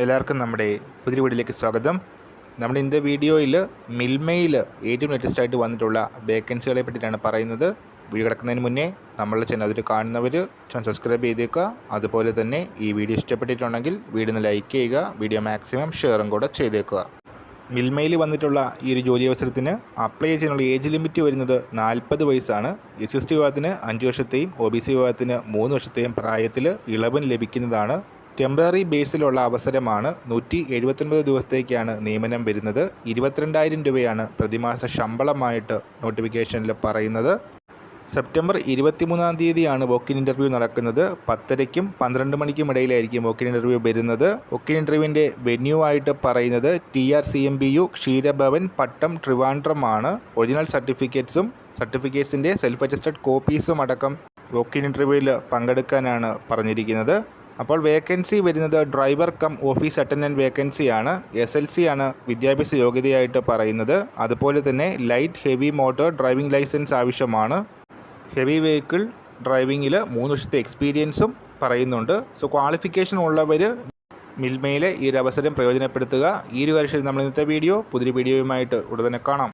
എല്ലാവർക്കും നമ്മുടെ പുതിയ വീഡിയോയിലേക്ക് സ്വാഗതം. നമ്മുടെ ഇന്നത്തെ വീഡിയോയിൽ മിൽമയിൽ ഏറ്റവും ലേറ്റസ്റ്റ് ആയിട്ട് വന്നിട്ടുള്ള വേക്കൻസികളെ പറ്റിയിട്ടാണ് പറയുന്നത്. വീഡിയോ കിടക്കുന്നതിന് മുന്നേ നമ്മളുടെ ചാനൽ അതിൽ കാണുന്നവർ ചാനൽ സബ്സ്ക്രൈബ് ചെയ്തേക്കുക. അതുപോലെ തന്നെ ഈ വീഡിയോ ഇഷ്ടപ്പെട്ടിട്ടുണ്ടെങ്കിൽ വീഡിയോ ഒന്ന് ലൈക്ക് ചെയ്യുക വീഡിയോ മാക്സിമം ഷെയറും കൂടെ ചെയ്തേക്കുക. മിൽമയിൽ വന്നിട്ടുള്ള ഈ ഒരു ജോലി അവസരത്തിന് അപ്ലൈ ചെയ്യാനുള്ള ഏജ് ലിമിറ്റ് വരുന്നത് നാൽപ്പത് വയസ്സാണ്. എസ് എസ് ടി വിഭാഗത്തിന് അഞ്ച് വർഷത്തെയും ഒ ബി സി വിഭാഗത്തിന് മൂന്ന് വർഷത്തെയും പ്രായത്തിൽ ഇളവൻ ലഭിക്കുന്നതാണ് ടെമ്പററി ബേസിലുള്ള അവസരമാണ് നൂറ്റി എഴുപത്തൊൻപത് ദിവസത്തേക്കാണ് നിയമനം വരുന്നത്. ഇരുപത്തിരണ്ടായിരം രൂപയാണ് പ്രതിമാസ ശമ്പളമായിട്ട് നോട്ടിഫിക്കേഷനിൽ പറയുന്നത്. സെപ്റ്റംബർ ഇരുപത്തിമൂന്നാം തീയതിയാണ് വോക്കിൻ ഇന്റർവ്യൂ നടക്കുന്നത്. പത്തരയ്ക്കും പന്ത്രണ്ട് മണിക്കും ഇടയിലായിരിക്കും വോക്കിൻ ഇന്റർവ്യൂ വരുന്നത്. വോക്കിൻ ഇന്റർവ്യൂവിന്റെ വെന്യൂ ആയിട്ട് പറയുന്നത് T R C M B U ക്ഷീരഭവൻ Pattom ട്രിവാൻഡ്രമാണ്. ഒറിജിനൽ സർട്ടിഫിക്കറ്റ്സും സർട്ടിഫിക്കറ്റ്സിന്റെ സെൽഫ് അറ്റസ്റ്റഡ് കോപ്പീസും അടക്കം വോക്കിൻ ഇന്റർവ്യൂവിൽ പങ്കെടുക്കാനാണ് പറഞ്ഞിരിക്കുന്നത്. അപ്പോൾ വേക്കൻസി വരുന്നത് ഡ്രൈവർ കം ഓഫീസ് അറ്റൻഡന്റ് വേക്കൻസിയാണ്. എസ് എൽ സി ആണ് വിദ്യാഭ്യാസ യോഗ്യതയായിട്ട് പറയുന്നത്. അതുപോലെ തന്നെ light heavy motor driving licence ആവശ്യമാണ്. ഹെവി വെഹിക്കിൾ ഡ്രൈവിങ്ങിൽ മൂന്ന് വർഷത്തെ എക്സ്പീരിയൻസും പറയുന്നുണ്ട്. സോ ക്വാളിഫിക്കേഷൻ ഉള്ളവർ മിൽമയിലെ ഈ ഒരു അവസരം പ്രയോജനപ്പെടുത്തുക. ഈ ഒരു വർഷം നമ്മൾ ഇന്നത്തെ വീഡിയോ പുതിയ വീഡിയോയുമായിട്ട് ഉടനെ കാണാം.